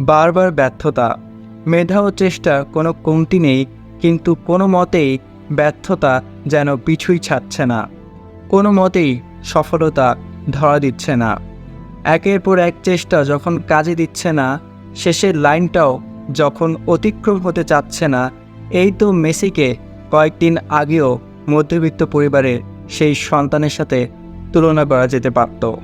বারবার ব্যর্থতা। মেধা ও চেষ্টা কোনো কমতি নেই, কিন্তু কোনো মতেই ব্যর্থতা যেন পিছুই ছাড়ছে না। কোনো মতেই সফলতা ধরা দিচ্ছে না। একের পর এক চেষ্টা যখন কাজে দিচ্ছে না, শেষের লাইনটাও যখন অতিক্রম হতে চাচ্ছে না, এই তো মেসিকে কয়েকদিন আগেও মধ্যবিত্ত পরিবারের সেই সন্তানের সাথে তুলনা করা যেতে পারত।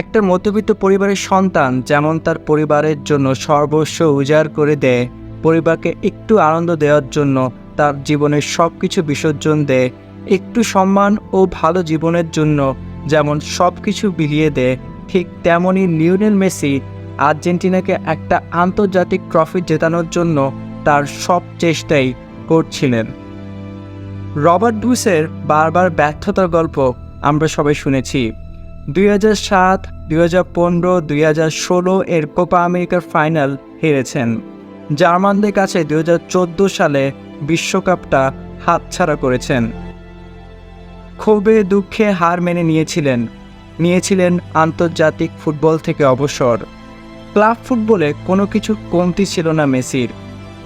একটা মধ্যবিত্ত পরিবারের সন্তান যেমন তার পরিবারের জন্য সর্বস্ব উজাড় করে দেয়, পরিবারকে একটু আনন্দ দেওয়ার জন্য তার জীবনের সব কিছু বিসর্জন দেয়, একটু সম্মান ও ভালো জীবনের জন্য যেমন সব কিছু বিলিয়ে দেয়, ঠিক তেমনই লিওনেল মেসি আর্জেন্টিনাকে একটা আন্তর্জাতিক ট্রফি জেতানোর জন্য তার সব চেষ্টাই করছিলেন। রবার্ট ব্রুসের বারবার ব্যর্থতার গল্প আমরা সবাই শুনেছি। দুই হাজার সাত, দুই হাজার পনেরো, দুই হাজার ষোলো এর কোপা আমেরিকার ফাইনাল হেরেছেন। জার্মানদের কাছে দুই হাজার চোদ্দ সালে বিশ্বকাপটা হাতছাড়া করেছেন। ক্ষোভে দুঃখে হার মেনে নিয়েছিলেন নিয়েছিলেন আন্তর্জাতিক ফুটবল থেকে অবসর। ক্লাব ফুটবলে কোনো কিছু কমতি ছিল না মেসির।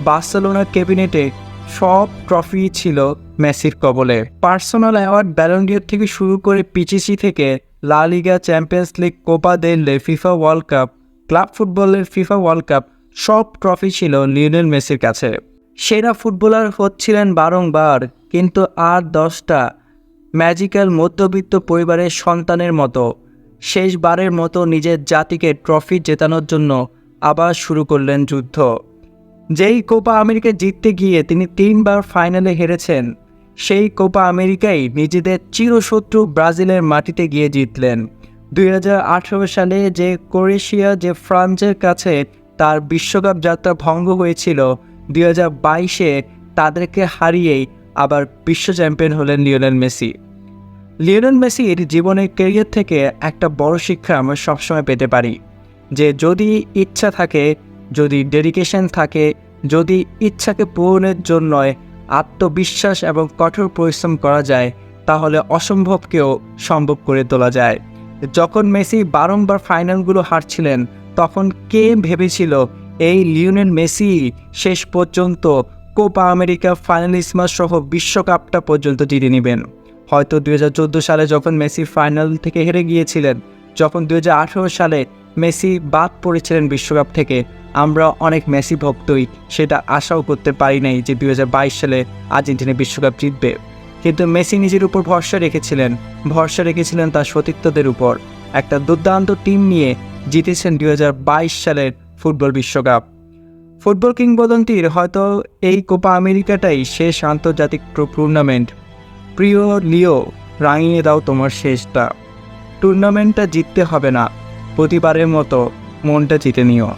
বার্সেলোনার ক্যাবিনেটে সব ট্রফি ছিল মেসির কবলে। পার্সোনাল অ্যাওয়ার্ড ব্যালন্ডিয়ার থেকে শুরু করে পিচিসি থেকে La Liga Champions League Copa দেলে FIFA World Cup club ফুটবলের ফিফা ওয়ার্ল্ড কাপ সব ট্রফি ছিল লিওনেল মেসির কাছে। সেরা ফুটবলার হচ্ছিলেন বারংবার, কিন্তু আর দশটা ম্যাজিক্যাল মধ্যবিত্ত পরিবারের সন্তানের মতো। শেষবারের মতো নিজের জাতিকে ট্রফি জেতানোর জন্য আবার শুরু করলেন যুদ্ধ। যেই কোপা আমেরিকা জিততে গিয়ে তিনি তিনবার ফাইনালে হেরেছেন সেই কোপা আমেরিকাই নিজেদের চিরশত্রু ব্রাজিলের মাটিতে গিয়ে জিতলেন। দুই হাজার আঠেরো সালে যে ক্রোয়েশিয়া, যে ফ্রান্সের কাছে তার বিশ্বকাপ যাত্রা ভঙ্গ হয়েছিল, দুই হাজার বাইশে তাদেরকে হারিয়েই আবার বিশ্ব চ্যাম্পিয়ন হলেন লিওনেল মেসি। লিওনেল মেসির জীবনের ক্যারিয়ার থেকে একটা বড় শিক্ষা আমরা সবসময় পেতে পারি, যে যদি ইচ্ছা থাকে, যদি ডেডিকেশন থাকে, যদি ইচ্ছাকে পূরণের জন্য আত্মবিশ্বাস এবং কঠোর পরিশ্রম করা যায়, তাহলে অসম্ভবকেও সম্ভব করে তোলা যায়। যখন মেসি বারংবার ফাইনালগুলো হারছিলেন, তখন কে ভেবেছিল এই লিওনেল মেসি শেষ পর্যন্ত কোপা আমেরিকা ফাইনালিসমা সহ বিশ্বকাপটা পর্যন্ত জিতে নেবেন? হয়তো দুই হাজার চোদ্দ সালে যখন মেসি ফাইনাল থেকে হেরে গিয়েছিলেন, যখন দুই হাজার আঠারো সালে মেসি বাদ পড়েছিলেন বিশ্বকাপ থেকে আমরা অনেক মেসি ভক্তই, সেটা আশাও করতে পারি নাই যে দু হাজার বাইশ সালে আর্জেন্টিনা বিশ্বকাপ জিতবে। কিন্তু মেসি নিজের উপর ভরসা রেখেছিলেন ভরসা রেখেছিলেন তার সতীর্থদের উপর। একটা দুর্দান্ত টিম নিয়ে জিতেছেন দু হাজার বাইশ সালের ফুটবল বিশ্বকাপ। ফুটবল কিংবদন্তির হয়তো এই কোপা আমেরিকাটাই শেষ আন্তর্জাতিক টুর্নামেন্ট। প্রিয় লিও, রাঙিয়ে দাও তোমার শেষটা। টুর্নামেন্টটা জিততে হবে না, প্রতিবারের মতো মনটা জিতে নিও।